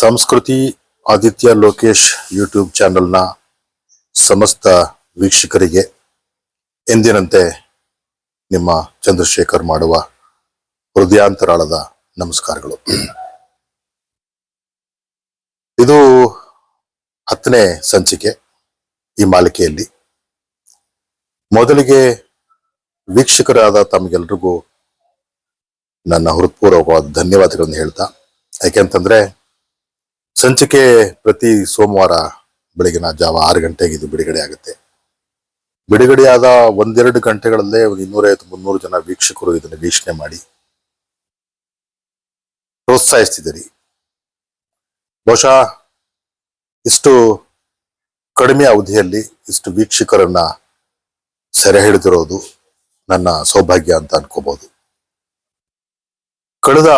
ಸಂಸ್ಕೃತಿ ಆದಿತ್ಯ ಲೋಕೇಶ್ ಯೂಟ್ಯೂಬ್ ಚಾನೆಲ್ನ ಸಮಸ್ತ ವೀಕ್ಷಕರಿಗೆ ಎಂದಿನಂತೆ ನಿಮ್ಮ ಚಂದ್ರಶೇಖರ್ ಮಾಡುವ ಹೃದಯಾಂತರಾಳದ ನಮಸ್ಕಾರಗಳು. ಇದು ಹತ್ತನೇ ಸಂಚಿಕೆ ಈ ಮಾಲಿಕೆಯಲ್ಲಿ. ಮೊದಲಿಗೆ ವೀಕ್ಷಕರಾದ ತಮಗೆಲ್ರಿಗೂ ನನ್ನ ಹೃತ್ಪೂರ್ವಕವಾದ ಧನ್ಯವಾದಗಳನ್ನು ಹೇಳ್ತಾ, ಯಾಕೆಂತಂದ್ರೆ ಸಂಚಿಕೆ ಪ್ರತಿ ಸೋಮವಾರ ಬೆಳಗಿನ ಜಾವ ಆರು ಗಂಟೆಗೆ ಇದು ಬಿಡುಗಡೆ ಆಗುತ್ತೆ. ಬಿಡುಗಡೆಯಾದ ಒಂದೆರಡು ಗಂಟೆಗಳಲ್ಲೇ ಒಂದು ಇನ್ನೂರೈವತ್ತು ಮುನ್ನೂರು ಜನ ವೀಕ್ಷಕರು ಇದನ್ನು ವೀಕ್ಷಣೆ ಮಾಡಿ ಪ್ರೋತ್ಸಾಹಿಸ್ತಿದ್ದೀರಿ. ಬಹುಶಃ ಇಷ್ಟು ಕಡಿಮೆ ಅವಧಿಯಲ್ಲಿ ಇಷ್ಟು ವೀಕ್ಷಕರನ್ನ ಸೆರೆ ಹಿಡಿದಿರೋದು ನನ್ನ ಸೌಭಾಗ್ಯ ಅಂತ ಅನ್ಕೋಬಹುದು. ಕಳೆದ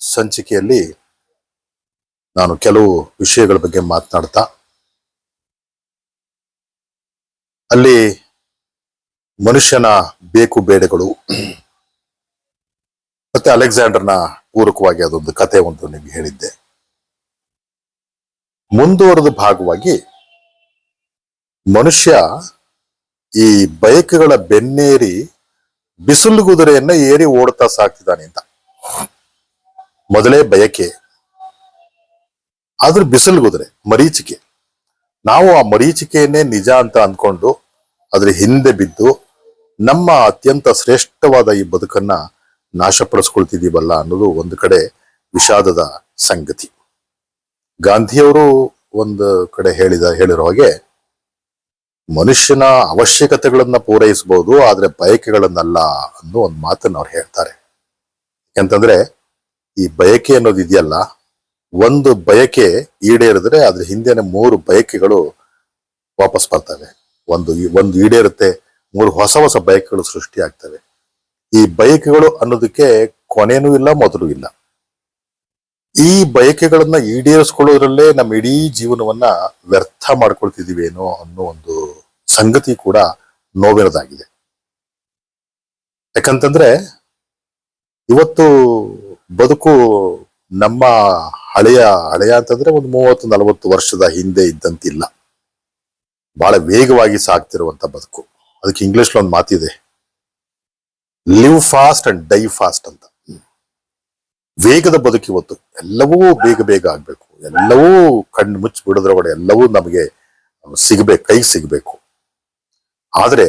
ಸಂಚಿಕೆಯಲ್ಲಿ ನಾನು ಕೆಲವು ವಿಷಯಗಳ ಬಗ್ಗೆ ಮಾತನಾಡ್ತಾ ಅಲ್ಲಿ ಮನುಷ್ಯನ ಬೇಕು ಬೇಡಗಳು ಮತ್ತೆ ಅಲೆಕ್ಸಾಂಡರ್ನ ಪೂರಕವಾಗಿ ಅದೊಂದು ಕತೆ ಒಂದು ನಿಮ್ಗೆ ಹೇಳಿದ್ದೆ. ಮುಂದುವರೆದ ಭಾಗವಾಗಿ ಮನುಷ್ಯ ಈ ಬೈಕ್ಗಳ ಬೆನ್ನೇರಿ ಬಿಸಿಲು ಕುದುರೆಯನ್ನ ಏರಿ ಓಡ್ತಾ ಸಾಕ್ತಿದ್ದಾನೆ ಅಂತ. ಮೊದಲೇ ಬಯಕೆ ಆದ್ರೆ ಬಿಸಿಲು ಕುದುರೆ ಮರೀಚಿಕೆ. ನಾವು ಆ ಮರೀಚಿಕೆಯನ್ನೇ ನಿಜ ಅಂತ ಅಂದ್ಕೊಂಡು ಅದ್ರ ಹಿಂದೆ ಬಿದ್ದು ನಮ್ಮ ಅತ್ಯಂತ ಶ್ರೇಷ್ಠವಾದ ಈ ಬದುಕನ್ನ ನಾಶಪಡಿಸ್ಕೊಳ್ತಿದ್ದೀವಲ್ಲ ಅನ್ನೋದು ಒಂದು ಕಡೆ ವಿಷಾದದ ಸಂಗತಿ. ಗಾಂಧಿಯವರು ಒಂದು ಕಡೆ ಹೇಳಿದ, ಹೇಳಿರೋ ಹಾಗೆ ಮನುಷ್ಯನ ಅವಶ್ಯಕತೆಗಳನ್ನ ಪೂರೈಸಬಹುದು ಆದ್ರೆ ಬಯಕೆಗಳನ್ನಲ್ಲ ಅನ್ನೋ ಒಂದು ಮಾತನ್ನ ಅವ್ರು ಹೇಳ್ತಾರೆ. ಯಾಕಂತಂದ್ರೆ ಈ ಬಯಕೆ ಅನ್ನೋದು ಇದೆಯಲ್ಲ ಒಂದು ಬಯಕೆ ಈಡೇರಿದ್ರೆ ಅದ್ರ ಹಿಂದೆನೆ ಮೂರು ಬಯಕೆಗಳು ವಾಪಸ್ ಬರ್ತವೆ. ಒಂದು ಒಂದು ಈಡೇರುತ್ತೆ, ಮೂರು ಹೊಸ ಹೊಸ ಬಯಕೆಗಳು ಸೃಷ್ಟಿ ಆಗ್ತವೆ. ಈ ಬಯಕೆಗಳು ಅನ್ನೋದಕ್ಕೆ ಕೊನೆನೂ ಇಲ್ಲ, ಮೊದಲು ಇಲ್ಲ. ಈ ಬಯಕೆಗಳನ್ನ ಈಡೇರಿಸ್ಕೊಳ್ಳೋದ್ರಲ್ಲೇ ನಮ್ಮ ಇಡೀ ಜೀವನವನ್ನ ವ್ಯರ್ಥ ಮಾಡ್ಕೊಳ್ತಿದೀವೇನೋ ಅನ್ನೋ ಒಂದು ಸಂಗತಿ ಕೂಡ ನೋವಿನದಾಗಿದೆ ಯಾಕಂತಂದ್ರೆ ಇವತ್ತು ಬದುಕು ನಮ್ಮ ಹಳೆಯ ಹಳೆಯ ಅಂತಂದ್ರೆ ಒಂದು ಮೂವತ್ತು, ನಲವತ್ತು ವರ್ಷದ ಹಿಂದೆ ಇದ್ದಂತಿಲ್ಲ. ಬಹಳ ವೇಗವಾಗಿ ಸಾಗ್ತಿರುವಂತ ಬದುಕು. ಅದಕ್ಕೆ ಇಂಗ್ಲಿಷ್ ಒಂದು ಮಾತಿದೆ. Live fast and die fast ಅಂತ. ವೇಗದ ಬದುಕು ಇವತ್ತು. ಎಲ್ಲವೂ ಬೇಗ ಬೇಗ ಆಗ್ಬೇಕು. ಎಲ್ಲವೂ ಕಣ್ಣು ಮುಚ್ಚಿ ಬಿಡೋದ್ರೊಳಗಡೆ ಎಲ್ಲವೂ ನಮಗೆ ಸಿಗಬೇಕು, ಕೈಗೆ ಸಿಗಬೇಕು. ಆದ್ರೆ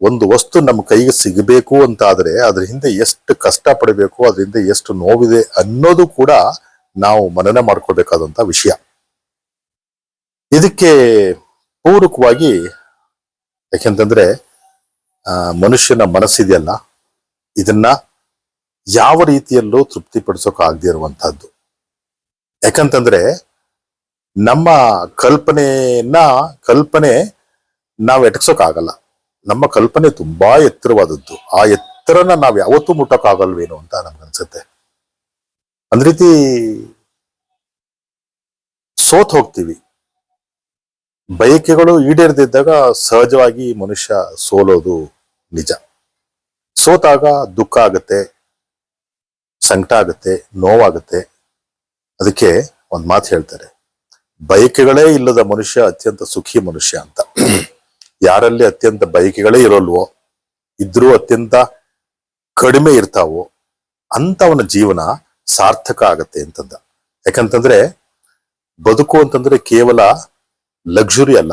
ಒಂದು ವಸ್ತು ನಮ್ಮ ಕೈಗೆ ಸಿಗಬೇಕು ಅಂತ ಆದ್ರೆ ಅದ್ರ ಹಿಂದೆ ಎಷ್ಟು ಕಷ್ಟ ಪಡಬೇಕು ಅದರಿಂದ ಎಷ್ಟು ನೋವಿದೆ ಅನ್ನೋದು ಕೂಡ ನಾವು ಮನನ ಮಾಡ್ಕೊಳ್ಬೇಕಾದಂತ ವಿಷಯ. ಇದಕ್ಕೆ ಪೂರಕವಾಗಿ ಯಾಕೆಂತಂದ್ರೆ ಮನುಷ್ಯನ ಮನಸ್ಸಿದೆಯಲ್ಲ, ಇದನ್ನ ಯಾವ ರೀತಿಯಲ್ಲೂ ತೃಪ್ತಿಪಡಿಸೋಕೆ ಆಗದೇ ಇರುವಂತಹದ್ದು. ಯಾಕಂತಂದ್ರೆ, ನಮ್ಮ ಕಲ್ಪನೆಯನ್ನ ಕಲ್ಪನೆ ನಾವು ಎಟಕ್ಸೋಕ್ಕಾಗಲ್ಲ ನಮ್ಮ ಕಲ್ಪನೆ ತುಂಬಾ ಎತ್ತರವಾದದ್ದು. ಆ ಎತ್ತರನ ನಾವು ಯಾವತ್ತೂ ಮುಟ್ಟಕ್ಕಾಗಲ್ವೇನು ಅಂತ ನನ್ಗನ್ಸುತ್ತೆ ಒಂದ್ ರೀತಿ ಸೋತ್ ಹೋಗ್ತೀವಿ. ಬಯಕೆಗಳು ಈಡೇರದಿದ್ದಾಗ ಸಹಜವಾಗಿ ಮನುಷ್ಯ ಸೋಲೋದು ನಿಜ. ಸೋತಾಗ ದುಃಖ ಆಗತ್ತೆ, ಸಂಕಟ ಆಗತ್ತೆ, ನೋವಾಗತ್ತೆ. ಅದಕ್ಕೆ ಒಂದ್ ಮಾತು ಹೇಳ್ತಾರೆ. ಬಯಕೆಗಳೇ ಇಲ್ಲದ ಮನುಷ್ಯ ಅತ್ಯಂತ ಸುಖಿ ಮನುಷ್ಯ ಅಂತ. ಯಾರಲ್ಲಿ ಅತ್ಯಂತ ಬಯಕೆಗಳೇ ಇರೋಲ್ವೋ, ಇದ್ರೂ ಅತ್ಯಂತ ಕಡಿಮೆ ಇರ್ತಾವೋ ಅಂತವನ ಜೀವನ ಸಾರ್ಥಕ ಆಗತ್ತೆ ಅಂತಂದ. ಯಾಕಂತಂದ್ರೆ ಬದುಕು ಅಂತಂದ್ರೆ ಕೇವಲ ಲಕ್ಸುರಿ ಅಲ್ಲ.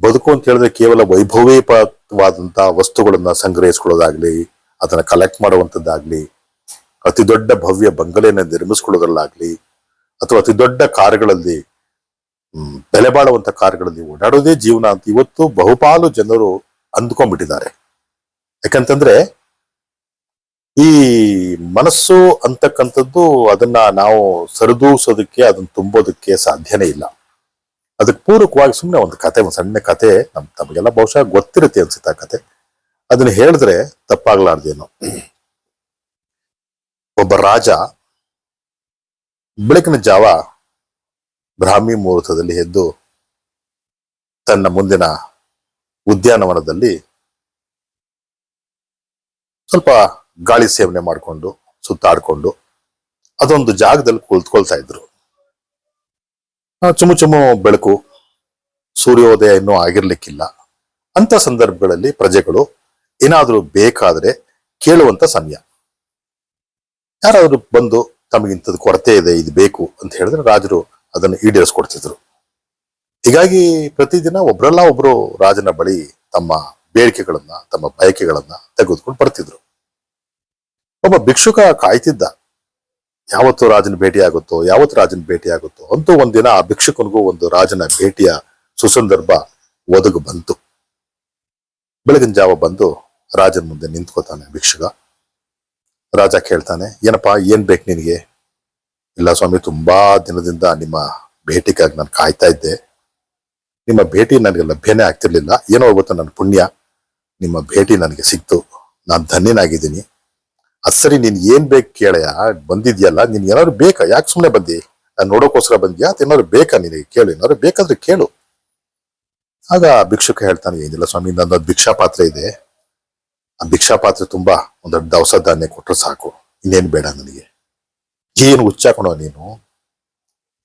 ಬದುಕು ಅಂತ ಹೇಳಿದ್ರೆ ಕೇವಲ ವೈಭವೀಪವಾದಂತ ವಸ್ತುಗಳನ್ನ ಸಂಗ್ರಹಿಸ್ಕೊಳ್ಳೋದಾಗ್ಲಿ, ಅದನ್ನ ಕಲೆಕ್ಟ್ ಮಾಡುವಂತದ್ದಾಗ್ಲಿ ಅತಿ ದೊಡ್ಡ ಭವ್ಯ ಬಂಗಲೆಯನ್ನು ನಿರ್ಮಿಸ್ಕೊಳ್ಳೋದ್ರಲ್ಲಾಗ್ಲಿ, ಅಥವಾ ಅತಿ ದೊಡ್ಡ ಕಾರ್ಗಳಲ್ಲಿ ಬೆಲೆ ಬಾಳುವಂತ ಕಾರ್ಗಳಲ್ಲಿ ಓಡಾಡೋದೇ ಜೀವನ ಅಂತ ಇವತ್ತು ಬಹುಪಾಲು ಜನರು ಅಂದ್ಕೊಂಡ್ಬಿಟ್ಟಿದ್ದಾರೆ. ಯಾಕಂತಂದ್ರೆ ಈ ಮನಸ್ಸು ಅಂತಕ್ಕಂಥದ್ದು ಅದನ್ನ ನಾವು ಸರಿದೂಸೋದಕ್ಕೆ, ಅದನ್ನ ತುಂಬೋದಕ್ಕೆ ಸಾಧ್ಯನೇ ಇಲ್ಲ. ಅದಕ್ಕೆ ಪೂರಕವಾಗಿ ಸುಮ್ಮನೆ ಒಂದು ಕತೆ, ಒಂದು ಸಣ್ಣ ಕತೆ, ನಮ್ ತಮಗೆಲ್ಲ ಬಹುಶಃ ಗೊತ್ತಿರುತ್ತೆ ಅನ್ಸುತ್ತೆ ಆ ಕತೆ. ಅದನ್ನ ಹೇಳಿದ್ರೆ ತಪ್ಪಾಗ್ಲಾರ್ದೇನು. ಒಬ್ಬ ರಾಜ ಬೆಳಕಿನ ಜಾವ ಬ್ರಾಹ್ಮಿ ಮುಹೂರ್ತದಲ್ಲಿ ಎದ್ದು ತನ್ನ ಮುಂದಿನ ಉದ್ಯಾನವನದಲ್ಲಿ ಸ್ವಲ್ಪ ಗಾಳಿ ಸೇವನೆ ಮಾಡಿಕೊಂಡು ಸುತ್ತಾಡ್ಕೊಂಡು ಅದೊಂದು ಜಾಗದಲ್ಲಿ ಕುಳಿತುಕೊಳ್ತಾ ಇದ್ರು. ಚುಮು ಚುಮು ಬೆಳಕು ಸೂರ್ಯೋದಯ ಇನ್ನೂ ಆಗಿರ್ಲಿಕ್ಕಿಲ್ಲ. ಅಂತ ಸಂದರ್ಭಗಳಲ್ಲಿ ಪ್ರಜೆಗಳು ಏನಾದರೂ ಬೇಕಾದ್ರೆ ಕೇಳುವಂತ ಸಮಯ. ಯಾರಾದರೂ ಬಂದು ತಮಗಿಂತದ್ದು ಕೊರತೆ ಇದೆ, ಇದು ಬೇಕು ಅಂತ ಹೇಳಿದ್ರೆ ರಾಜರು ಅದನ್ನು ಈಡೇರಿಸ್ಕೊಡ್ತಿದ್ರು. ಹೀಗಾಗಿ ಪ್ರತಿದಿನ ಒಬ್ರಲ್ಲ ಒಬ್ರು ರಾಜನ ಬಳಿ ತಮ್ಮ ಬೇಡಿಕೆಗಳನ್ನ, ತಮ್ಮ ಬಯಕೆಗಳನ್ನ ತೆಗೆದುಕೊಂಡು ಬರ್ತಿದ್ರು. ಒಬ್ಬ ಭಿಕ್ಷುಕ ಕಾಯ್ತಿದ್ದ. ಯಾವತ್ತು ರಾಜನ ಭೇಟಿ ಆಗುತ್ತೋ ಯಾವತ್ತು ರಾಜನ ಭೇಟಿ ಆಗುತ್ತೋ ಅಂತೂ ಒಂದಿನ ಆ ಭಿಕ್ಷುಕನಿಗೂ ಒಂದು ರಾಜನ ಭೇಟಿಯ ಸುಸಂದರ್ಭ ಒದಗು ಬಂತು. ಬೆಳಗಿನ ಜಾವ ಬಂದು ರಾಜನ ಮುಂದೆ ನಿಂತ್ಕೋತಾನೆ ಭಿಕ್ಷುಕ. ರಾಜ ಕೇಳ್ತಾನೆ, ಏನಪ್ಪಾ, ಏನ್ ಬೇಕು ನಿನಗೆ? ಇಲ್ಲ ಸ್ವಾಮಿ, ತುಂಬಾ ದಿನದಿಂದ ನಿಮ್ಮ ಭೇಟಿಗಾಗಿ ನಾನು ಕಾಯ್ತಾ ಇದ್ದೆ. ನಿಮ್ಮ ಭೇಟಿ ನನಗೆ ಲಭ್ಯನೇ ಆಗ್ತಿರ್ಲಿಲ್ಲ. ಏನೋ ಗೊತ್ತಾ ನನ್ನ ಪುಣ್ಯ. ನಿಮ್ಮ ಭೇಟಿ ನನಗೆ ಸಿಕ್ತು. ನಾನು ಧನ್ಯನಾಗಿದ್ದೀನಿ. ಸರಿ, ನೀನ್ ಏನ್ ಬೇಕು ಕೇಳಯ್ಯ ಬಂದಿದ್ಯಲ್ಲ, ನೀನ್ ಏನಾದ್ರು ಬೇಕಾ? ಯಾಕೆ ಸುಮ್ಮನೆ ಬಂದಿ? ನಾನು ನೋಡೋಕೋಸ್ಕರ ಬಂದ್ಯಾ? ಏನಾದ್ರು ಬೇಕಾ ನಿನಗೆ? ಕೇಳು, ಏನಾದ್ರು ಬೇಕಾದ್ರೆ ಕೇಳು. ಆಗ ಭಿಕ್ಷುಕ ಹೇಳ್ತಾನೆ, ಏನಿಲ್ಲ ಸ್ವಾಮಿ ನನ್ನೊಂದು ಭಿಕ್ಷಾ ಪಾತ್ರೆ ಇದೆ. ಆ ಭಿಕ್ಷಾ ಪಾತ್ರೆ ತುಂಬಾ ಒಂದ್ ದೊಡ್ಡ ದವಸ ಧಾನ್ಯ ಕೊಟ್ರೆ ಸಾಕು. ಇನ್ನೇನ್ ಬೇಡ ನನಗೆ. ಏನು ಹುಚ್ಚಾಕೊಂಡ ನೀನು?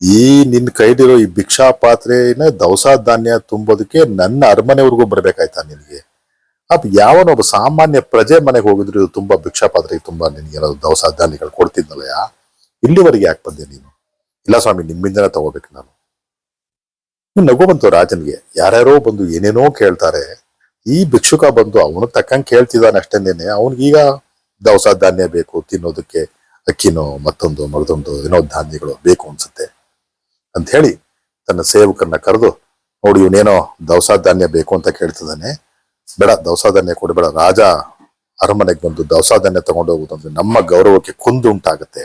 ಈ ನಿನ್ ಕೈಲಿರೋ ಈ ಭಿಕ್ಷಾ ಪಾತ್ರೆನ ದವಸ ಧಾನ್ಯ ತುಂಬೋದಕ್ಕೆ ನನ್ನ ಅರಮನೆವರೆಗೂ ಬರ್ಬೇಕಾಯ್ತಾ ನಿನಗೆ? ಅಪ್ಪ ಯಾವನೊಬ್ಬ ಸಾಮಾನ್ಯ ಪ್ರಜೆ ಮನೆಗೆ ಹೋಗಿದ್ರು, ಇದು ತುಂಬಾ ಭಿಕ್ಷಾ ಪಾತ್ರೆಗೆ ತುಂಬಾ ನಿನ್ಗೆ ಏನಾದ್ರು ದವಸ ಧಾನ್ಯಗಳು ಕೊಡ್ತಿದ್ನಲ್ಲಯ್ಯ ಇಲ್ಲಿವರೆಗೆ ಯಾಕೆ ಬಂದೆ ನೀನು? ಇಲ್ಲ ಸ್ವಾಮಿ, ನಿಮ್ಮಿಂದನೇ ತಗೋಬೇಕು ನಾನು. ನಗು ಬಂತು ರಾಜನ್ಗೆ. ಯಾರ್ಯಾರೋ ಬಂದು ಏನೇನೋ ಕೇಳ್ತಾರೆ. ಈ ಭಿಕ್ಷುಕ ಬಂದು ಅವನು ತಕ್ಕಂಗೆ ಕೇಳ್ತಿದ್ದಾನೆ ಅಷ್ಟೇನೇನೆ. ಅವನಿಗೀಗ ದವಸ ಧಾನ್ಯ ಬೇಕು, ತಿನ್ನೋದಕ್ಕೆ ಅಕ್ಕಿನೋ, ಮತ್ತೊಂದು, ಮರದೊಂದು, ಏನೋ ಧಾನ್ಯಗಳು ಬೇಕು ಅನ್ಸುತ್ತೆ. ಅಂತ ಹೇಳಿ ತನ್ನ ಸೇವಕರನ್ನ ಕರೆದು, ನೋಡಿ, ಇವನೇನೋ ದವಸ ಧಾನ್ಯ ಬೇಕು ಅಂತ ಕೇಳ್ತಿದ್ದಾನೆ. ಬೇಡ ದವಸ ಧಾನ್ಯ ಕೊಡಬೇಡ ರಾಜ ಅರಮನೆಗೆ ಬಂದು ದವಸ ಧಾನ್ಯ ತಗೊಂಡು ಹೋಗುದಂದ್ರೆ ನಮ್ಮ ಗೌರವಕ್ಕೆ ಕುಂದು ಉಂಟಾಗತ್ತೆ.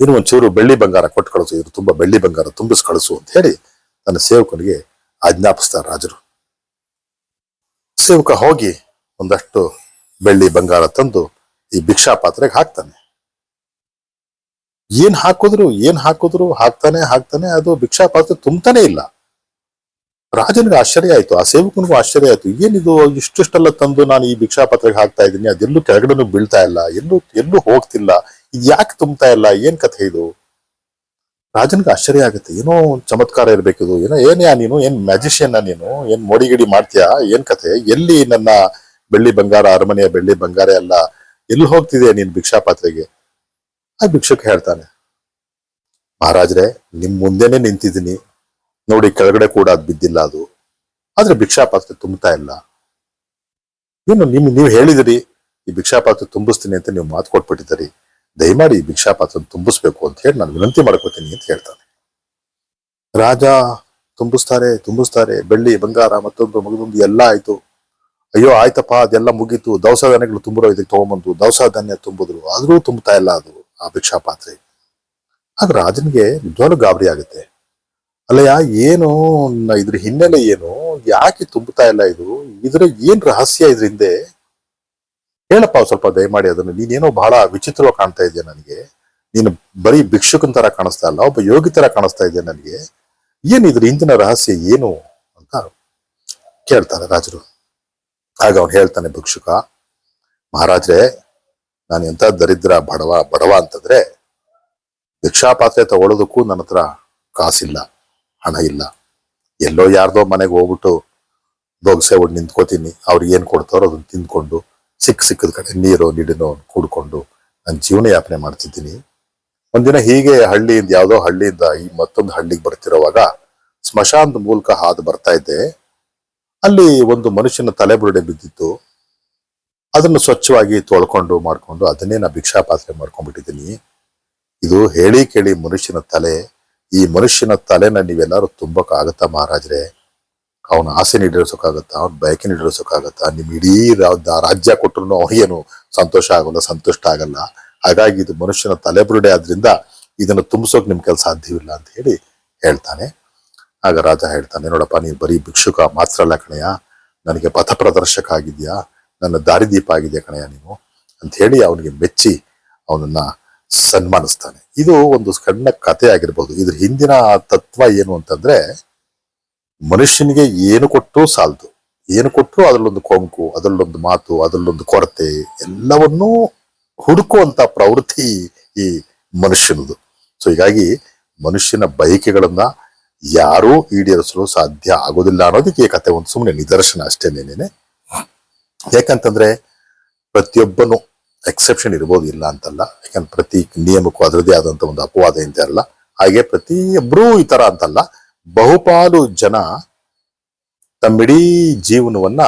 ಇನ್ನು ಒಂಚೂರು ಬೆಳ್ಳಿ ಬಂಗಾರ ಕೊಟ್ಟು ಕಳಿಸು, ಇದ್ರು ತುಂಬಾ ಬೆಳ್ಳಿ ಬಂಗಾರ ತುಂಬಿಸಿ ಕಳಿಸು ಅಂತ ಹೇಳಿ ತನ್ನ ಸೇವಕನಿಗೆ ಆಜ್ಞಾಪಿಸ್ತಾರೆ ರಾಜರು. ಸೇವಕ ಹೋಗಿ ಒಂದಷ್ಟು ಬೆಳ್ಳಿ ಬಂಗಾರ ತಂದು ಈ ಭಿಕ್ಷಾ ಪಾತ್ರೆಗೆ ಹಾಕ್ತಾನೆ. ಏನ್ ಹಾಕಿದ್ರು ಏನ್ ಹಾಕಿದ್ರು, ಹಾಕ್ತಾನೆ ಹಾಕ್ತಾನೆ, ಅದು ಭಿಕ್ಷಾ ಪಾತ್ರೆ ತುಂಬತಾನೆ ಇಲ್ಲ. ರಾಜನಿಗೆ ಆಶ್ಚರ್ಯ ಆಯ್ತು, ಆ ಸೇವಕನಿಗೂ ಆಶ್ಚರ್ಯ ಆಯ್ತು. ಏನಿದು, ಇಷ್ಟಿಷ್ಟೆಲ್ಲ ತಂದು ನಾನು ಈ ಭಿಕ್ಷಾ ಪಾತ್ರೆಗೆ ಹಾಕ್ತಾ ಇದ್ದೀನಿ, ಅದೆಲ್ಲೂ ಕೆಳಗಡೆನೂ ಬೀಳ್ತಾ ಇಲ್ಲ, ಎಲ್ಲೂ ಎಲ್ಲೂ ಹೋಗ್ತಿಲ್ಲ, ಇದು ಯಾಕೆ ತುಂಬ್ತಾ ಇಲ್ಲ, ಏನ್ ಕಥೆ ಇದು? ರಾಜನ್ಗೆ ಆಶ್ಚರ್ಯ ಆಗುತ್ತೆ, ಏನೋ ಚಮತ್ಕಾರ ಚಮತ್ಕಾರ ಇದು, ಏನೋ, ಏನ್ಯಾ ನೀನು, ಏನ್ ಮ್ಯಾಜಿಷಿಯನ್ ನೀನು, ಏನ್ ಮೋಡಿಗಿಡಿ ಮಾಡ್ತೀಯಾ, ಏನ್ ಕಥೆ? ಎಲ್ಲಿ ನನ್ನ ಬೆಳ್ಳಿ ಬಂಗಾರ, ಅರಮನೆಯ ಬೆಳ್ಳಿ ಬಂಗಾರ ಎಲ್ಲ, ಎಲ್ಲಿ ಹೋಗ್ತಿದೆ ನೀನ್ ಭಿಕ್ಷಾ ಪಾತ್ರೆಗೆ? ಆ ಭಿಕ್ಷುಕ ಹೇಳ್ತಾನೆ, ಮಹಾರಾಜ್ರೆ, ನಿಮ್ ಮುಂದೆನೆ ನಿಂತಿದ್ದೀನಿ ನೋಡಿ ಕೆಳಗಡೆ ಕೂಡ ಅದು ಬಿದ್ದಿಲ್ಲ ಅದು. ಆದ್ರೆ ಭಿಕ್ಷಾಪಾತ್ರೆ ತುಂಬುತ್ತಾ ಇಲ್ಲ. ಏನು ನಿಮ್, ನೀವು ಹೇಳಿದಿರಿ, ಈ ಭಿಕ್ಷಾಪಾತ್ರೆ ತುಂಬಿಸ್ತೀನಿ ಅಂತ ನೀವು ಮಾತು ಕೊಟ್ಬಿಟ್ಟಿದ್ದೀರಿ. ದಯಮಾಡಿ ಈ ಭಿಕ್ಷಾ ಪಾತ್ರ ತುಂಬಿಸ್ಬೇಕು ಅಂತ ಹೇಳಿ ನಾನು ವಿನಂತಿ ಮಾಡ್ಕೋತೀನಿ ಅಂತ ಹೇಳ್ತಾನೆ ರಾಜ, ತುಂಬಿಸ್ತಾರೆ ತುಂಬಿಸ್ತಾರೆ, ಬೆಳ್ಳಿ, ಬಂಗಾರ, ಮತ್ತೊಂದು ಮಗದೊಂದು ಎಲ್ಲ ಆಯ್ತು. ಅಯ್ಯೋ, ಆಯ್ತಪ್ಪ, ಅದೆಲ್ಲ ಮುಗೀತು. ದವಸ ಧಾನ್ಯಗಳು ತುಂಬಿರೋ ಇದಕ್ಕೆ ತಗೊಂಬಂದು ದವಸ ಧಾನ್ಯ ತುಂಬಿದ್ರು. ಆದ್ರೂ ತುಂಬುತ್ತಾ ಇಲ್ಲ ಅದು, ಆ ಭಿಕ್ಷಾಪಾತ್ರೆ. ಆಗ ರಾಜನಿಗೆ ನಿಜವಾಗ್ಲೂ ಗಾಬರಿ ಆಗುತ್ತೆ. ಅಲ್ಲಯ್ಯ, ಏನು ಇದ್ರ ಹಿನ್ನೆಲೆ ಏನು? ಯಾಕೆ ತುಂಬುತ್ತಾ ಇಲ್ಲ ಇದು? ಇದ್ರ ಏನ್ ರಹಸ್ಯ ಇದ್ರ ಹಿಂದೆ? ಹೇಳಪ್ಪ ಸ್ವಲ್ಪ ದಯಮಾಡಿ ಅದನ್ನು. ನೀನೇನೋ ಬಹಳ ವಿಚಿತ್ರವಾಗಿ ಕಾಣ್ತಾ ಇದೆಯಾ ನನಗೆ. ನೀನು ಬರೀ ಭಿಕ್ಷುಕನ್ ತರ ಕಾಣಿಸ್ತಾ ಇಲ್ಲ, ಒಬ್ಬ ಯೋಗಿ ತರ ಕಾಣಿಸ್ತಾ ಇದೆಯಾ ನನಗೆ. ಏನ್ ಇದ್ರ ಹಿಂದಿನ ರಹಸ್ಯ ಏನು ಅಂತ ಕೇಳ್ತಾರೆ ರಾಜರು. ಆಗ ಅವನು ಹೇಳ್ತಾನೆ ಭಿಕ್ಷುಕ, ಮಹಾರಾಜ್ರೆ, ನಾನು ಎಂತ ದರಿದ್ರ ಬಡವ ಬಡವ ಅಂತಂದ್ರೆ ಭಿಕ್ಷಾ ಪಾತ್ರೆ ತಗೊಳ್ಳೋದಕ್ಕೂ ನನ್ನ ಹತ್ರ ಕಾಸಿಲ್ಲ. ಹಣ ಇಲ್ಲ. ಎಲ್ಲೋ ಯಾರ್ದೋ ಮನೆಗೆ ಹೋಗ್ಬಿಟ್ಟು ದೋಗಸೆ ಹೊಡ್ ನಿಂತ್ಕೋತೀನಿ ಅವ್ರಿಗೆ ಏನ್ ಕೊಡ್ತಾರೋ ಅದನ್ನ ತಿಂದ್ಕೊಂಡು ಸಿಕ್ಕ ಸಿಕ್ಕದ ಕಡೆ ನೀರು ನೀಡಿನೋ ಕೂಡ್ಕೊಂಡು ನನ್ನ ಜೀವನ ಯಾಪನೆ ಮಾಡ್ತಿದ್ದೀನಿ. ಒಂದಿನ ಹೀಗೆ ಹಳ್ಳಿಯಿಂದ, ಯಾವುದೋ ಹಳ್ಳಿಯಿಂದ ಈ ಮತ್ತೊಂದು ಹಳ್ಳಿಗೆ ಬರ್ತಿರೋವಾಗ ಸ್ಮಶಾನದ ಮೂಲಕ ಹಾದು ಬರ್ತಾ ಇದ್ದೆ. ಅಲ್ಲಿ ಒಂದು ಮನುಷ್ಯನ ತಲೆಬುರುಡೆ ಬಿದ್ದಿತ್ತು. ಅದನ್ನು ಸ್ವಚ್ಛವಾಗಿ ತೊಳ್ಕೊಂಡು ಮಾಡ್ಕೊಂಡು ಅದನ್ನೇ ನಾ ಭಿಕ್ಷಾ ಪಾತ್ರೆ ಮಾಡ್ಕೊಂಡ್ಬಿಟ್ಟಿದ್ದೀನಿ. ಇದು ಹೇಳಿ ಕೇಳಿ ಮನುಷ್ಯನ ತಲೆ ಈ ಮನುಷ್ಯನ ತಲೆನ ನೀವೆಲ್ಲರೂ ತುಂಬಕ್ಕಾಗತ್ತ ಮಹಾರಾಜ್ರೆ? ಅವನ ಆಸೆ ಈಡೇರಿಸೋಕ್ಕಾಗತ್ತಾ ಅವನ ಬಯಕೆ ಈಡೇರಿಸೋಕ್ಕಾಗತ್ತಾ ನಿಮ್ ಇಡೀ ರಾಜ್ಯ ಕೊಟ್ಟರು ಅವನಿಗೇನು ಸಂತೋಷ ಆಗೋಲ್ಲ, ಸಂತುಷ್ಟ ಆಗಲ್ಲ? ಹಾಗಾಗಿ ಇದು ಮನುಷ್ಯನ ತಲೆಬುರುಡೆ ಆದ್ರಿಂದ ಇದನ್ನು ತುಂಬಿಸೋಕ್ ನಿಮ್ ಕೆಲಸ ಸಾಧ್ಯವಿಲ್ಲ ಅಂತ ಹೇಳಿ ಹೇಳ್ತಾನೆ. ಆಗ ರಾಜ ಹೇಳ್ತಾನೆ, ನೋಡಪ್ಪ, ನೀನು ಬರೀ ಭಿಕ್ಷುಕ ಮಾತ್ರ ಅಲ್ಲ ಕಣಯ್ಯ. ನನಗೆ ಪಥ ಪ್ರದರ್ಶಕ ಆಗಿದ್ಯಾ? ನನ್ನ ದಾರಿದೀಪ ಆಗಿದೆಯಾ ಕಣಯ್ಯ ನೀನು? ಅಂತ ಹೇಳಿ ಅವನಿಗೆ ಮೆಚ್ಚಿ ಅವನನ್ನ ಸನ್ಮಾನಿಸ್ತಾನೆ. ಇದು ಒಂದು ಸಣ್ಣ ಕಥೆ ಆಗಿರ್ಬೋದು. ಇದ್ರ ಹಿಂದಿನ ತತ್ವ ಏನು ಅಂತಂದ್ರೆ, ಮನುಷ್ಯನಿಗೆ ಏನು ಕೊಟ್ಟರೂ ಸಾಲದು. ಏನು ಕೊಟ್ಟರು ಅದರಲ್ಲೊಂದು ಕೊಂಕು, ಅದರಲ್ಲೊಂದು ಮಾತು, ಅದರಲ್ಲೊಂದು ಕೊರತೆ, ಎಲ್ಲವನ್ನೂ ಹುಡುಕುವಂತ ಪ್ರವೃತ್ತಿ ಈ ಮನುಷ್ಯನದು. ಸೊ ಹೀಗಾಗಿ ಮನುಷ್ಯನ ಬಯಕೆಗಳನ್ನ ಯಾರೂ ಈಡೇರಿಸಲು ಸಾಧ್ಯ ಆಗೋದಿಲ್ಲ ಅನ್ನೋದಕ್ಕೆ ಈ ಕತೆ ಒಂದು ಸುಮ್ಮನೆ ನಿದರ್ಶನ ಅಷ್ಟೇನೇನೇನೆ. ಯಾಕಂತಂದ್ರೆ, ಪ್ರತಿಯೊಬ್ಬನು ಎಕ್ಸೆಪ್ಷನ್ ಇರ್ಬೋದು ಇಲ್ಲ ಅಂತಲ್ಲ. ಯಾಕಂದ್ರೆ ಪ್ರತಿ ನಿಯಮಕ್ಕೂ ಅದರದೇ ಆದಂತ ಒಂದು ಅಪವಾದ ಅಂತ ಅಲ್ಲ. ಹಾಗೆ ಪ್ರತಿಯೊಬ್ಬರೂ ಈ ತರ ಅಂತಲ್ಲ. ಬಹುಪಾಲು ಜನ ತಮ್ಮಿಡೀ ಜೀವನವನ್ನ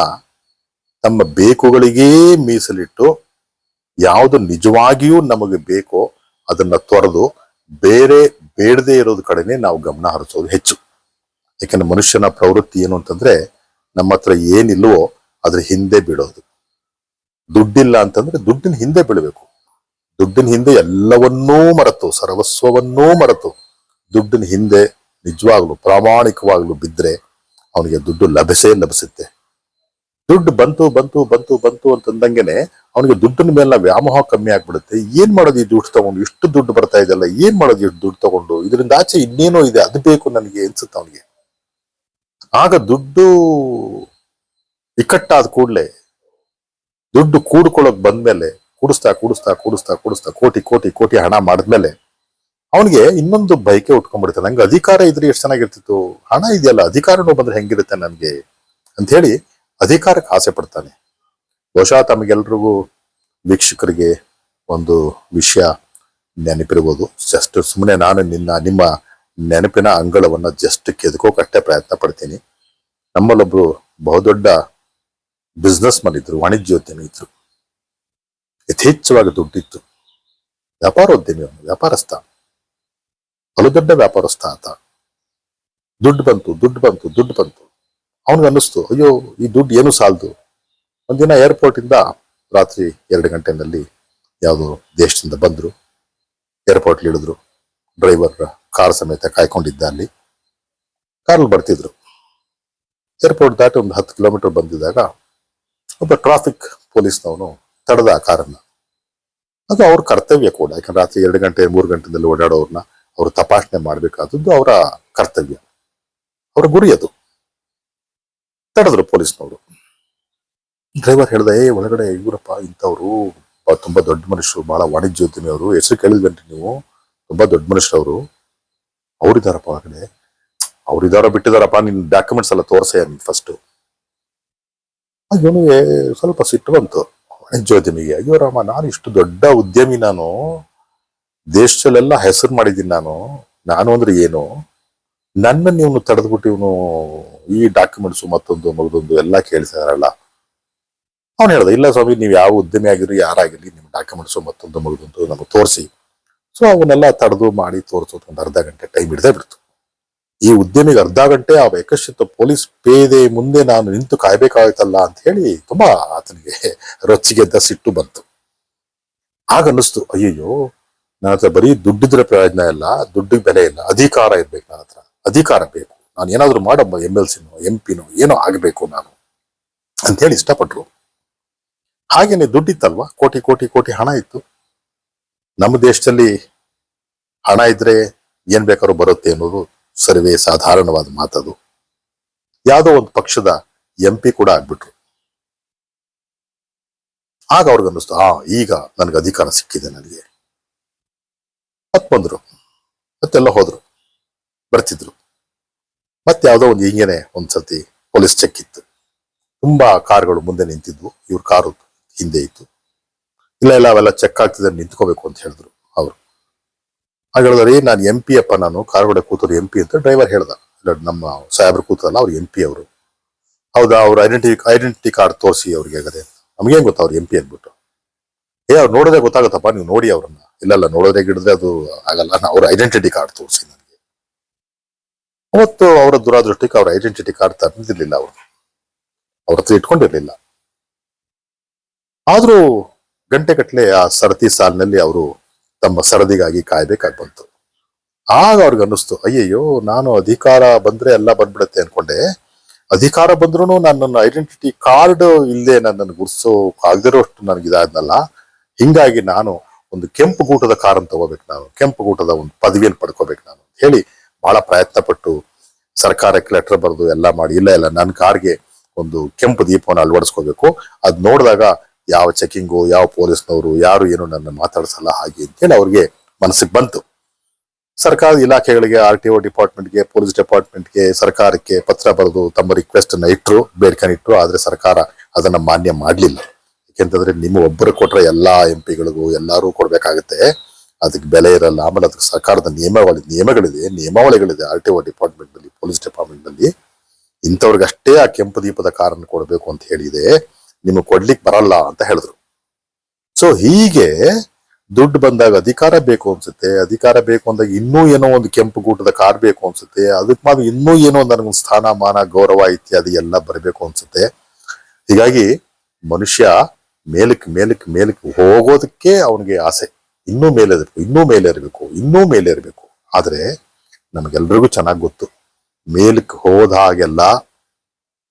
ತಮ್ಮ ಬೇಕುಗಳಿಗೇ ಮೀಸಲಿಟ್ಟು ಯಾವುದು ನಿಜವಾಗಿಯೂ ನಮಗೆ ಬೇಕೋ ಅದನ್ನ ತೊರೆದು ಬೇರೆ ಬೇಡದೇ ಇರೋದ್ ಕಡೆನೆ ನಾವು ಗಮನ ಹರಿಸೋದು ಹೆಚ್ಚು. ಯಾಕಂದ್ರೆ ಮನುಷ್ಯನ ಪ್ರವೃತ್ತಿ ಏನು ಅಂತಂದ್ರೆ ನಮ್ಮ ಹತ್ರ ಏನಿಲ್ವೋ ಅದ್ರ ಹಿಂದೆ ಬೀಳೋದು ದುಡ್ಡಿಲ್ಲ ಅಂತಂದ್ರೆ ದುಡ್ಡಿನ ಹಿಂದೆ ಬೀಳಬೇಕು. ದುಡ್ಡಿನ ಹಿಂದೆ ಎಲ್ಲವನ್ನೂ ಮರೆತು, ಸರ್ವಸ್ವವನ್ನೂ ಮರೆತು ದುಡ್ಡಿನ ಹಿಂದೆ ನಿಜವಾಗ್ಲು ಪ್ರಾಮಾಣಿಕವಾಗ್ಲು ಬಿದ್ರೆ ಅವನಿಗೆ ದುಡ್ಡು ಲಭಿಸೇ ಲಭಿಸುತ್ತೆ. ದುಡ್ಡು ಬಂತು ಬಂತು ಬಂತು ಬಂತು ಅಂತಂದಂಗೆನೆ ಅವನಿಗೆ ದುಡ್ಡಿನ ಮೇಲೆ ವ್ಯಾಮೋಹ ಕಮ್ಮಿ ಆಗ್ಬಿಡುತ್ತೆ. ಏನ್ ಮಾಡೋದು ಈ ದುಡ್ಡು ತಗೊಂಡು? ಇಷ್ಟು ದುಡ್ಡು ಬರ್ತಾ ಇದೆಯಲ್ಲ, ಏನ್ ಮಾಡೋದು ಇಷ್ಟು ದುಡ್ಡು ತಗೊಂಡು? ಇದರಿಂದ ಆಚೆ ಇನ್ನೇನೋ ಇದೆ, ಅದು ಬೇಕು ನನಗೆ ಅನ್ಸುತ್ತೆ ಅವನಿಗೆ. ಆಗ ದುಡ್ಡು ಇಕ್ಕಟ್ಟಾದ ಕೂಡಲೇ ದುಡ್ಡು ಕೂಡ್ಕೊಳ್ಳೋಕ್ ಬಂದ್ಮೇಲೆ ಕೂಡಿಸ್ತಾ ಕೂಡಿಸ್ತಾ ಕೂಡಿಸ್ತಾ ಕೂಡಿಸ್ತಾ ಕೋಟಿ ಕೋಟಿ ಕೋಟಿ ಹಣ ಮಾಡಿದ್ಮೇಲೆ ಅವನಿಗೆ ಇನ್ನೊಂದು ಬೈಕೆ ಉಟ್ಕೊಂಡ್ಬಿಡ್ತಾನೆ ನಂಗೆ ಅಧಿಕಾರ ಇದ್ರೆ ಎಷ್ಟು ಚೆನ್ನಾಗಿರ್ತಿತ್ತು. ಹಣ ಇದೆಯಲ್ಲ, ಅಧಿಕಾರನೂ ಬಂದ್ರೆ ಹೆಂಗಿರುತ್ತೆ ನನ್ಗೆ? ಅಂತ ಹೇಳಿ ಅಧಿಕಾರಕ್ಕೆ ಆಸೆ ಪಡ್ತಾನೆ. ಬಹುಶಃ ತಮಗೆಲ್ರಿಗೂ ವೀಕ್ಷಕರಿಗೆ ಒಂದು ವಿಷಯ ನೆನಪಿರ್ಬೋದು. ಜಸ್ಟ್ ಸುಮ್ಮನೆ ನಾನು ನಿನ್ನ, ನಿಮ್ಮ ನೆನಪಿನ ಅಂಗಳವನ್ನ ಜಸ್ಟ್ ಕೆದಕೋಕಷ್ಟೇ ಪ್ರಯತ್ನ ಪಡ್ತೀನಿ. ನಮ್ಮಲ್ಲೊಬ್ರು ಬಹುದೊಡ್ಡ ಬಿಸ್ನೆಸ್ ಮನ್ ಇದ್ರು ವಾಣಿಜ್ಯೋದ್ಯಮಿ ಇದ್ರು. ಯಥೇಚ್ಛವಾಗಿ ದುಡ್ಡಿತ್ತು. ವ್ಯಾಪಾರೋದ್ಯಮಿ ಅವನು, ವ್ಯಾಪಾರಸ್ಥ. ಬಲು ದೊಡ್ಡ ವ್ಯಾಪಾರಸ್ಥ ಆತ. ದುಡ್ಡು ಬಂತು ದುಡ್ಡು ಬಂತು ದುಡ್ಡು ಬಂತು. ಅವನಿಗೆ ಅನ್ನಿಸ್ತು, ಅಯ್ಯೋ, ಈ ದುಡ್ಡು ಏನು ಸಾಲದು? ಒಂದಿನ ಏರ್ಪೋರ್ಟಿಂದ ರಾತ್ರಿ ಎರಡು ಗಂಟೆನಲ್ಲಿ ಯಾವುದೋ ದೇಶದಿಂದ ಬಂದ್ರು. ಏರ್ಪೋರ್ಟ್ ಇಳಿದ್ರು. ಡ್ರೈವರ್ ಕಾರ್ ಸಮೇತ ಕಾಯ್ಕೊಂಡಿದ್ದ ಅಲ್ಲಿ. ಕಾರಲ್ಲಿ ಬರ್ತಿದ್ರು. ಏರ್ಪೋರ್ಟ್ ದಾಟಿ ಒಂದು ಹತ್ತು ಕಿಲೋಮೀಟರ್ ಬಂದಿದ್ದಾಗ ಒಬ್ಬ ಟ್ರಾಫಿಕ್ ಪೊಲೀಸ್ನವನು ತಡೆದ ಆ ಕಾರನ್ನ. ಅದು ಅವ್ರ ಕರ್ತವ್ಯ ಕೂಡ, ಯಾಕಂದ್ರೆ ರಾತ್ರಿ ಎರಡು ಗಂಟೆ, ಮೂರು ಗಂಟೆದಲ್ಲಿ ಓಡಾಡೋರ್ನ ಅವರು ತಪಾಸಣೆ ಮಾಡಬೇಕಾದದ್ದು ಅವರ ಕರ್ತವ್ಯ. ಅವರ ಗುರಿ ಅದು. ತಡೆದ್ರು ಪೊಲೀಸ್ನವರು. ಡ್ರೈವರ್ ಹೇಳ್ದ, ಏ, ಒಳಗಡೆ ಇವರಪ್ಪ ಇಂಥವ್ರು ತುಂಬಾ ದೊಡ್ಡ ಮನುಷ್ಯರು, ಬಹಳ ವಾಣಿಜ್ಯೋದ್ಯಮಿ ಅವರು ಹೆಸರು ಕೇಳಿದ್ವೇನ್ರಿ ನೀವು? ತುಂಬಾ ದೊಡ್ಡ ಮನುಷ್ಯರವರು. ಅವ್ರಿದಾರಪ್ಪ ಒಳಗಡೆ? ಅವ್ರಿದಾರ ಬಿಟ್ಟಿದಾರಪ್ಪ ನಿನ್ ಡಾಕ್ಯುಮೆಂಟ್ಸ್ ಎಲ್ಲ ತೋರ್ಸೆ ಫಸ್ಟ್ ಇವನಿಗೆ ಸ್ವಲ್ಪ ಸಿಟ್ಟು ಬಂತು. ವಾಣಿಜ್ಯೋದ್ಯಮಿಗೆ ಅಯ್ಯೋ ರಾಮ, ನಾನು ಇಷ್ಟು ದೊಡ್ಡ ಉದ್ಯಮಿ ನಾನು. ದೇಶದಲ್ಲೆಲ್ಲ ಹೆಸರು ಮಾಡಿದ್ದೀನಿ ನಾನು. ನಾನು ಅಂದ್ರೆ ಏನು? ನನ್ನ ನೀವು ತಡೆದ್ಬಿಟ್ಟು ಇವನು ಈ ಡಾಕ್ಯುಮೆಂಟ್ಸ್ ಮತ್ತೊಂದು, ಮಗದೊಂದು ಎಲ್ಲ ಕೇಳಿಸಿದಾರಲ್ಲ. ಅವನು ಹೇಳ್ದೆ, ಇಲ್ಲ ಸ್ವಾಮಿ, ನೀವು ಯಾವ ಉದ್ಯಮಿ ಆಗಿರಿ ಯಾರಾಗಿರ್ಲಿ, ನಿಮ್ಮ ಡಾಕ್ಯುಮೆಂಟ್ಸ್ ಮತ್ತೊಂದು, ಮಗದೊಂದು ನಮಗೆ ತೋರಿಸಿ. ಸೊ ಅವನ್ನೆಲ್ಲ ತಡೆದು ಮಾಡಿ ತೋರಿಸೋದು ಒಂದು ಅರ್ಧ ಗಂಟೆ ಟೈಮ್ ಹಿಡ್ದೇ ಬಿಡ್ತು. ಈ ಉದ್ಯಮಿಗೆ ಅರ್ಧ ಗಂಟೆ ಆ ಏಕಶ್ಚಿತ್ತ ಪೊಲೀಸ್ ಪೇದೆ ಮುಂದೆ ನಾನು ನಿಂತು ಕಾಯ್ಬೇಕಾಯ್ತಲ್ಲ ಅಂತ ಹೇಳಿ ತುಂಬಾ ಆತನಿಗೆ ರೊಚ್ಚಿಗೆದ್ದ ಸಿಟ್ಟು ಬಂತು. ಆಗ ಅನ್ನಿಸ್ತು, ಅಯ್ಯಯ್ಯೋ, ನನ್ನ ಹತ್ರ ಬರೀ ದುಡ್ಡಿದ್ರೆ ಪ್ರಯೋಜನ ಇಲ್ಲ, ದುಡ್ಡಿಗೆ ಬೆಲೆ ಇಲ್ಲ, ಅಧಿಕಾರ ಇರ್ಬೇಕು ನನ್ನ ಹತ್ರ, ಅಧಿಕಾರ ಬೇಕು. ನಾನು ಏನಾದ್ರೂ ಮಾಡಮ್ಮ, ಎಂ ಎಲ್ ಸಿನೋ, ಎಂ ಪಿನೋ, ಏನೋ ಆಗಬೇಕು ನಾನು ಅಂತ ಹೇಳಿ ಇಷ್ಟಪಟ್ರು. ಹಾಗೇನೆ ದುಡ್ಡಿತ್ತಲ್ವಾ? ಕೋಟಿ ಕೋಟಿ ಕೋಟಿ ಹಣ ಇತ್ತು. ನಮ್ಮ ದೇಶದಲ್ಲಿ ಹಣ ಇದ್ರೆ ಏನ್ ಬೇಕಾದ್ರೂ ಬರುತ್ತೆ ಅನ್ನೋದು ಸರ್ವೇ ಸಾಧಾರಣವಾದ ಮಾತದು. ಯಾವುದೋ ಒಂದು ಪಕ್ಷದ ಎಂ ಪಿ ಕೂಡ ಆಗ್ಬಿಟ್ರು. ಆಗ ಅವ್ರಿಗೆ ಅನ್ನಿಸ್ತು ಆ ಈಗ ನನಗೆ ಅಧಿಕಾರ ಸಿಕ್ಕಿದೆ ನನಗೆ. ಮತ್ ಬಂದ್ರು ಮತ್ತೆಲ್ಲ ಹೋದ್ರು. ಬರ್ತಿದ್ರು. ಮತ್ತೆ ಯಾವುದೋ ಒಂದು ಹಿಂಗೇನೆ ಒಂದ್ಸತಿ ಪೊಲೀಸ್ ಚೆಕ್ ಇತ್ತು. ತುಂಬಾ ಕಾರ್ಗಳು ಮುಂದೆ ನಿಂತಿದ್ವು. ಇವ್ರ ಕಾರು ಹಿಂದೆ ಇತ್ತು. ಇಲ್ಲ ಇಲ್ಲ, ಅವೆಲ್ಲ ಚೆಕ್ ಆಗ್ತಿದ್ರೆ ನಿಂತ್ಕೋಬೇಕು ಅಂತ ಹೇಳಿದ್ರು. ಆಗ ಹೇಳಿದ್ರಿ ನಾನು ಎಂ ಪಿ ಅಪ್ಪ ನಾನು ಕಾರ್ ಒಳಗೆ ಕೂತವ್ರು ಎಂ ಪಿ ಅಂತ ಡ್ರೈವರ್ ಹೇಳ್ದ. ನಮ್ಮ ಸಾಹೇಬ್ರು ಕೂತಲ್ಲ, ಅವ್ರು ಎಂ ಪಿ ಅವರು. ಹೌದಾ, ಅವ್ರ ಐಡೆಂಟಿ ಐಡೆಂಟಿಟಿ ಕಾರ್ಡ್ ತೋರಿಸಿ ಅವ್ರಿಗೆ ಆಗದೆ ನಮಗೇನ್ ಗೊತ್ತಾ, ಅವ್ರು ಎಂ ಪಿ ಅಂದ್ಬಿಟ್ಟು ಏ, ಅವ್ರು ನೋಡೋದೇ ಗೊತ್ತಾಗುತ್ತಪ್ಪ, ನೀವು ನೋಡಿ ಅವ್ರನ್ನ. ಇಲ್ಲ ನೋಡೋದೇ ಗಿಡಿದ್ರೆ ಅದು ಆಗಲ್ಲ ಅವ್ರ ಐಡೆಂಟಿಟಿ ಕಾರ್ಡ್ ತೋರಿಸಿ ನನಗೆ. ಅವತ್ತು ಅವರ ದುರಾದೃಷ್ಟಕ್ಕೆ ಅವ್ರ ಐಡೆಂಟಿಟಿ ಕಾರ್ಡ್ ತಂದಿರ್ಲಿಲ್ಲ ಅವರು. ಅವ್ರ ಹತ್ರ ಇಟ್ಕೊಂಡಿರ್ಲಿಲ್ಲ. ಆದ್ರೂ ಗಂಟೆ ಕಟ್ಲೆ ಆ ಸರತಿ ಸಾಲಿನಲ್ಲಿ ಅವರು ತಮ್ಮ ಸರದಿಗಾಗಿ ಕಾಯ್ಬೇಕಾಗಿ ಬಂತು ಆಗ ಅವ್ರಿಗೆ ಅನ್ನಿಸ್ತು, ಅಯ್ಯಯ್ಯೋ, ನಾನು ಅಧಿಕಾರ ಬಂದ್ರೆ ಎಲ್ಲ ಬಂದ್ಬಿಡುತ್ತೆ ಅನ್ಕೊಂಡೆ. ಅಧಿಕಾರ ಬಂದ್ರು ನನ್ನ ಐಡೆಂಟಿಟಿ ಕಾರ್ಡ್ ಇಲ್ಲದೆ ನನ್ನನ್ನು ಗುರ್ಸೋ ನನಗೆ ಇದಾದ್ನಲ್ಲ, ಹಿಂಗಾಗಿ ನಾನು ಒಂದು ಕೆಂಪು ಗೂಟದ ಕಾರನ್ನು ತಗೋಬೇಕು ನಾನು, ಕೆಂಪು ಗೂಟದ ಒಂದು ಪದವಿಯನ್ನು ಪಡ್ಕೋಬೇಕು ನಾನು ಹೇಳಿ ಬಹಳ ಪ್ರಯತ್ನ ಪಟ್ಟು ಸರ್ಕಾರಕ್ಕೆ ಲೆಟರ್ ಬರೆದು ಎಲ್ಲ ಮಾಡಿ, ಇಲ್ಲ ಇಲ್ಲ ನನ್ನ ಕಾರ್ಗೆ ಒಂದು ಕೆಂಪು ದೀಪವನ್ನು ಅಳವಡಿಸ್ಕೋಬೇಕು. ಅದು ನೋಡಿದಾಗ ಯಾವ ಚೆಕಿಂಗು ಯಾವ ಪೊಲೀಸ್ನವರು, ಯಾರು ಏನು ನನ್ನ ಮಾತಾಡ್ಸಲ್ಲ ಹಾಗೆ ಅಂತೇಳಿ ಅವ್ರಿಗೆ ಮನಸ್ಸಿಗೆ ಬಂತು. ಸರ್ಕಾರದ ಇಲಾಖೆಗಳಿಗೆ ಆರ್ ಟಿ ಒ ಡಿಪಾರ್ಟ್ಮೆಂಟ್ಗೆ ಪೊಲೀಸ್ ಡಿಪಾರ್ಟ್ಮೆಂಟ್ಗೆ ಸರ್ಕಾರಕ್ಕೆ ಪತ್ರ ಬರೆದು ತಮ್ಮ ರಿಕ್ವೆಸ್ಟ್ ಅನ್ನ ಇಟ್ಟರು ಬೇಡಿಕೆ ಇಟ್ಟರು ಆದ್ರೆ ಸರ್ಕಾರ ಅದನ್ನ ಮಾನ್ಯ ಮಾಡಲಿಲ್ಲ. ಯಾಕೆಂತಂದ್ರೆ ನಿಮ್ಮ ಒಬ್ಬರು ಕೊಟ್ರೆ ಎಲ್ಲಾ ಎಂ ಪಿಗಳಿಗೂ ಎಲ್ಲಾರು ಕೊಡ್ಬೇಕಾಗತ್ತೆ. ಅದಕ್ಕೆ ಬೆಲೆ ಇರಲ್ಲ, ಆಮೇಲೆ ಅದಕ್ಕೆ ಸರ್ಕಾರದ ನಿಯಮಾವಳಿ, ನಿಯಮಗಳಿದೆ, ನಿಯಮಾವಳಿಗಳಿದೆ ಆರ್ ಟಿ ಒ ಡಿಪಾರ್ಟ್ಮೆಂಟ್ನಲ್ಲಿ ಪೊಲೀಸ್ ಡಿಪಾರ್ಟ್ಮೆಂಟ್ನಲ್ಲಿ ಇಂಥವ್ರಿಗಷ್ಟೇ ಆ ಕೆಂಪು ದೀಪದ ಕಾರನ್ನು ಕೊಡಬೇಕು ಅಂತ ಹೇಳಿದೆ. ನಿಮಗೆ ಕೊಡ್ಲಿಕ್ಕೆ ಬರಲ್ಲ ಅಂತ ಹೇಳಿದ್ರು. ಸೊ ಹೀಗೆ ದುಡ್ಡು ಬಂದಾಗ ಅಧಿಕಾರ ಬೇಕು ಅನ್ಸುತ್ತೆ, ಅಧಿಕಾರ ಬೇಕು ಅಂದಾಗ ಇನ್ನೂ ಏನೋ ಒಂದು ಕೆಂಪು ಗೂಟದ ಕಾರ್ ಬೇಕು ಅನ್ಸುತ್ತೆ ಅದಕ್ಕೆ ಮಾತ್ರ ಇನ್ನೂ ಏನೋ ಒಂದು ನನಗೊಂದು ಸ್ಥಾನಮಾನ, ಗೌರವ, ಇತ್ಯಾದಿ ಎಲ್ಲ ಬರಬೇಕು ಅನ್ಸುತ್ತೆ. ಹೀಗಾಗಿ ಮನುಷ್ಯ ಮೇಲಕ್ಕೆ ಮೇಲಕ್ಕೆ ಮೇಲಕ್ಕೆ ಹೋಗೋದಕ್ಕೆ ಅವನಿಗೆ ಆಸೆ. ಇನ್ನೂ ಮೇಲೆ ಇರಬೇಕು, ಇನ್ನೂ ಮೇಲೆ ಇರಬೇಕು, ಇನ್ನೂ ಮೇಲೆ ಇರಬೇಕು. ಆದರೆ ನಮಗೆಲ್ರಿಗೂ ಚೆನ್ನಾಗಿ ಗೊತ್ತು ಮೇಲಕ್ಕೆ ಹೋದ ಹಾಗೆಲ್ಲ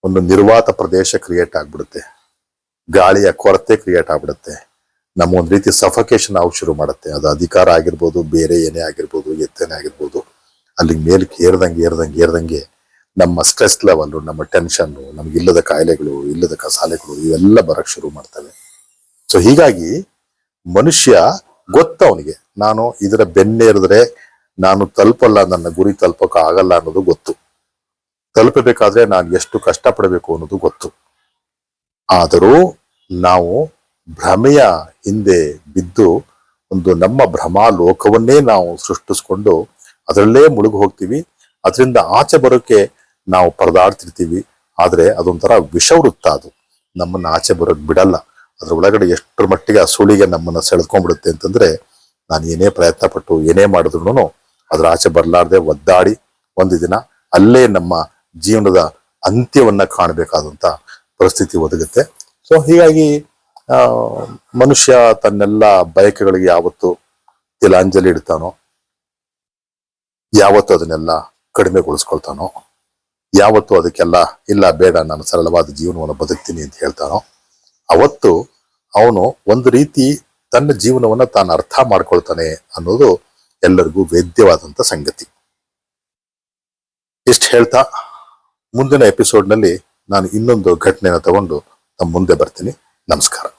ಒಂದು ನಿರ್ವಾತ ಪ್ರದೇಶ ಕ್ರಿಯೇಟ್ ಆಗ್ಬಿಡುತ್ತೆ. ಗಾಳಿಯ ಕೊರತೆ ಕ್ರಿಯೇಟ್ ಆಗ್ಬಿಡುತ್ತೆ. ನಮ್ಮ ಒಂದು ರೀತಿ ಸಫಕೇಶನ್ ಆಗಿ ಶುರು ಮಾಡುತ್ತೆ. ಅದು ಅಧಿಕಾರ ಆಗಿರ್ಬೋದು, ಬೇರೆ ಏನೇ ಆಗಿರ್ಬೋದು, ಎತ್ತೇನೆ ಆಗಿರ್ಬೋದು ಅಲ್ಲಿ ಮೇಲಕ್ಕೆ ಏರ್ದಂಗೆ ಏರ್ದಂಗೆ ಏರ್ದಂಗೆ ನಮ್ಮ ಸ್ಟ್ರೆಸ್ ಲೆವೆಲ್ ನಮ್ಮ ಟೆನ್ಷನ್ ನಮ್ಗೆ ಇಲ್ಲದ ಕಾಯಿಲೆಗಳು, ಇಲ್ಲದ ಕಸಾಲೆಗಳು ಇವೆಲ್ಲ ಬರಕ್ಕೆ ಶುರು ಮಾಡ್ತವೆ. ಸೊ ಹೀಗಾಗಿ ಮನುಷ್ಯ ಗೊತ್ತ ಅವನಿಗೆ ನಾನು ಇದರ ಬೆನ್ನೇರಿದ್ರೆ ನಾನು ತಲುಪಲ್ಲ, ನನ್ನ ಗುರಿ ತಲುಪಕ್ಕ ಆಗಲ್ಲ ಅನ್ನೋದು ಗೊತ್ತು. ತಲುಪಬೇಕಾದ್ರೆ ನಾನು ಎಷ್ಟು ಕಷ್ಟಪಡಬೇಕು ಅನ್ನೋದು ಗೊತ್ತು. ಆದರೂ ನಾವು ಭ್ರಮೆಯ ಹಿಂದೆ ಬಿದ್ದು ಒಂದು ನಮ್ಮ ಭ್ರಮಾ ಲೋಕವನ್ನೇ ನಾವು ಸೃಷ್ಟಿಸ್ಕೊಂಡು ಅದರಲ್ಲೇ ಮುಳುಗು ಹೋಗ್ತೀವಿ. ಅದರಿಂದ ಆಚೆ ಬರೋಕ್ಕೆ ನಾವು ಪರದಾಡ್ತಿರ್ತೀವಿ. ಆದರೆ ಅದೊಂಥರ ವಿಷವೃತ್ತ ಅದು. ನಮ್ಮನ್ನು ಆಚೆ ಬರೋಕ್ಕೆ ಬಿಡಲ್ಲ. ಅದ್ರ ಒಳಗಡೆ ಎಷ್ಟರ ಮಟ್ಟಿಗೆ ಆ ಸುಳಿಗೆ ನಮ್ಮನ್ನು ಸೆಳೆದ್ಕೊಂಡ್ಬಿಡುತ್ತೆ ಅಂತಂದ್ರೆ ನಾನು ಏನೇ ಪ್ರಯತ್ನ ಪಟ್ಟು ಏನೇ ಮಾಡಿದ್ರು ಅದ್ರ ಆಚೆ ಬರಲಾರ್ದೆ ಒದ್ದಾಡಿ ಒಂದು ದಿನ ಅಲ್ಲೇ ನಮ್ಮ ಜೀವನದ ಅಂತ್ಯವನ್ನ ಕಾಣಬೇಕಾದಂತ ಪರಿಸ್ಥಿತಿ ಒದಗುತ್ತೆ. ಸೊ ಹೀಗಾಗಿ ಮನುಷ್ಯ ತನ್ನೆಲ್ಲ ಬಯಕೆಗಳಿಗೆ ಯಾವತ್ತು ತಿಲಾಂಜಲಿ ಇಡ್ತಾನೋ, ಯಾವತ್ತು ಅದನ್ನೆಲ್ಲ ಕಡಿಮೆಗೊಳಿಸ್ಕೊಳ್ತಾನೋ, ಯಾವತ್ತು ಅದಕ್ಕೆಲ್ಲ, ಇಲ್ಲ ಬೇಡ, ನಾನು ಸರಳವಾದ ಜೀವನವನ್ನು ಬದುಕ್ತೀನಿ ಅಂತ ಹೇಳ್ತಾನೋ, ಅವತ್ತು ಅವನು ಒಂದು ರೀತಿ ತನ್ನ ಜೀವನವನ್ನ ತಾನು ಅರ್ಥ ಮಾಡ್ಕೊಳ್ತಾನೆ ಅನ್ನೋದು ಎಲ್ಲರಿಗೂ ವೇದ್ಯವಾದಂತ ಸಂಗತಿ. ಇಷ್ಟು ಹೇಳ್ತಾ, ಮುಂದಿನ ಎಪಿಸೋಡ್ನಲ್ಲಿ ನಾನು ಇನ್ನೊಂದು ಘಟನೆಯನ್ನು ತಗೊಂಡು ನಮ್ಮ ಮುಂದೆ ಬರ್ತೀನಿ. ನಮಸ್ಕಾರ.